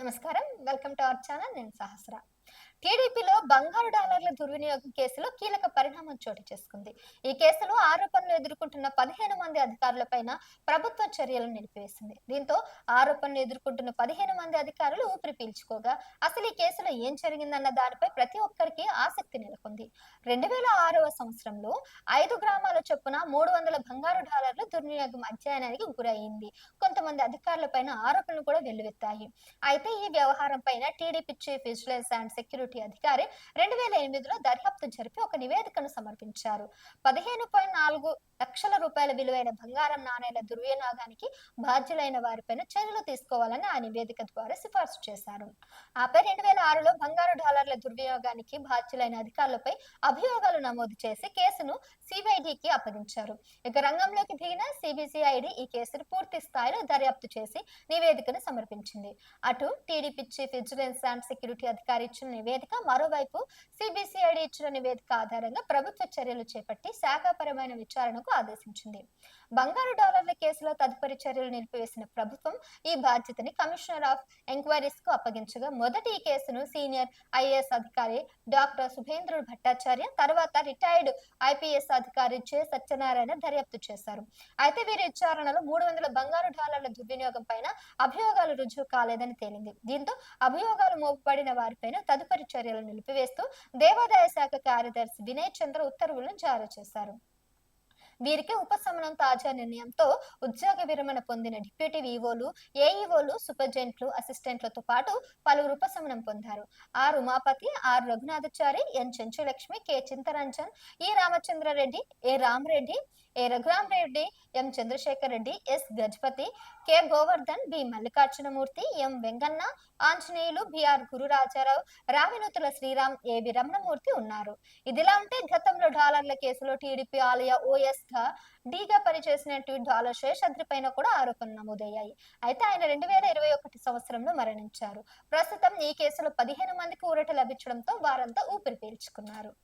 నమస్కారం. Welcome to our channel. నేను సహస్ర. టీడీపీలో బంగారు డాలర్ల దుర్వినియోగం కేసులో కీలక పరిణామం చోటు చేసుకుంది. ఈ కేసులో ఆరోపణలు ఎదుర్కొంటున్న పదిహేను మంది అధికారులపైన ప్రభుత్వ చర్యలను నిలిపివేసింది. దీంతో ఆరోపణలు ఎదుర్కొంటున్న పదిహేను మంది అధికారులు ఊపిరి పీల్చుకోగా అసలు ఈ కేసులో ఏం జరిగిందన్న దానిపై ప్రతి ఒక్కరికి ఆసక్తి నెలకొంది. రెండు వేల ఆరవ సంవత్సరంలో ఐదు గ్రామాల చొప్పున మూడు వందల బంగారు డాలర్ల దుర్వినియోగం అధ్యయనానికి గురయింది కొంతమంది అధికారులపైన ఆరోపణలు కూడా వెల్లువెత్తాయి. అయితే ఈ వ్యవహారం పైన TDP chief vigilance and security అధికారి రెండు వేల ఎనిమిదిలో దర్యాప్తు జరిపి ఒక నివేదికను సమర్పించారు. పదిహేను పాయింట్ నాలుగు లక్షల రూపాయల విలువైన బంగారం నాణేల దుర్వినియోగానికి బాధ్యులైన వారిపైన చర్యలు తీసుకోవాలని ఆ నివేదిక ద్వారా సిఫార్సు చేశారు. ఆపై రెండు వేల ఆరులో బంగారు డాలర్ల దుర్వినియోగానికి బాధ్యులైన అధికారులపై అభియోగాలు నమోదు చేసి కేసును సిబిఐడికి అప్పగించారు. ఇక రంగంలోకి దిగిన సిబిసిఐడి ఈ కేసును పూర్తి స్థాయిలో దర్యాప్తు చేసి నివేదికను సమర్పించింది. అటు TDP chief vigilance and security అధికారి ఇచ్చిన నివేదిక. మరోవైపు సిబిసిఐడి ఇచ్చిన నివేదిక ఆధారంగా ప్రభుత్వ చర్యలు చేపట్టి శాఖాపరమైన విచారణకు ఆదేశించింది. బంగారు డాలర్ల కేసులో తదుపరి చర్యలు నిలిపివేసిన ప్రభుత్వం ఈ బాధ్యతని కమిషనర్ ఆఫ్ ఎంక్వైరీస్కు అప్పగించగా మొదటి ఈ కేసును సీనియర్ ఐఏఎస్ అధికారి డాక్టర్ సుభేంద్రుడు భట్టాచార్య తర్వాత రిటైర్డ్ ఐపీఎస్ అధికారి జె సత్యనారాయణ దర్యాప్తు చేశారు. అయితే వీరి విచారణలో మూడు వందల బంగారు డాలర్ల దుర్వినియోగం పైన అభియోగాలు రుజువు కాలేదని తేలింది. దీంతో అభియోగాలు మోపబడిన వారిపైన తదుపరి చర్యలు నిలిపివేస్తూ దేవాదాయ శాఖ కార్యదర్శి వినయ్ చంద్ర ఉత్తర్వులను జారీ చేశారు. వీరికి ఉపశమనం తాజా నిర్ణయంతో ఉద్యోగ విరమణ పొందిన డిప్యూటీ వివోలు ఏఈఓలు సూపర్జెంట్లు అసిస్టెంట్లతో పాటు పలువురు ఉపశమనం పొందారు. R Umapathi R Raghunathachari N Chenchulakshmi K Chintaranjan E Ramachandra Reddy A Rama Reddy A Raghuram Reddy M Chandrasekhar Reddy S Gajapathi K Govardhan B Mallikarjuna Murthy M Venganna Anjaneyulu B R Gururaja Rao Ravinuthula Sriram A B Ramana Murthy ఉన్నారు. ఇదిలా ఉంటే గతంలో డాలర్ల కేసులో TDP ఆలయ OS గా డీగా tweet dollar Seshadri పైన కూడా ఆరోపణలు నమోదయ్యాయి. అయితే ఆయన రెండు వేల ఇరవై ఒకటి సంవత్సరంలో మరణించారు. ప్రస్తుతం ఈ కేసులో పదిహేను మందికి ఊరట లభించడంతో వారంతా ఊపిరి పీల్చుకున్నారు.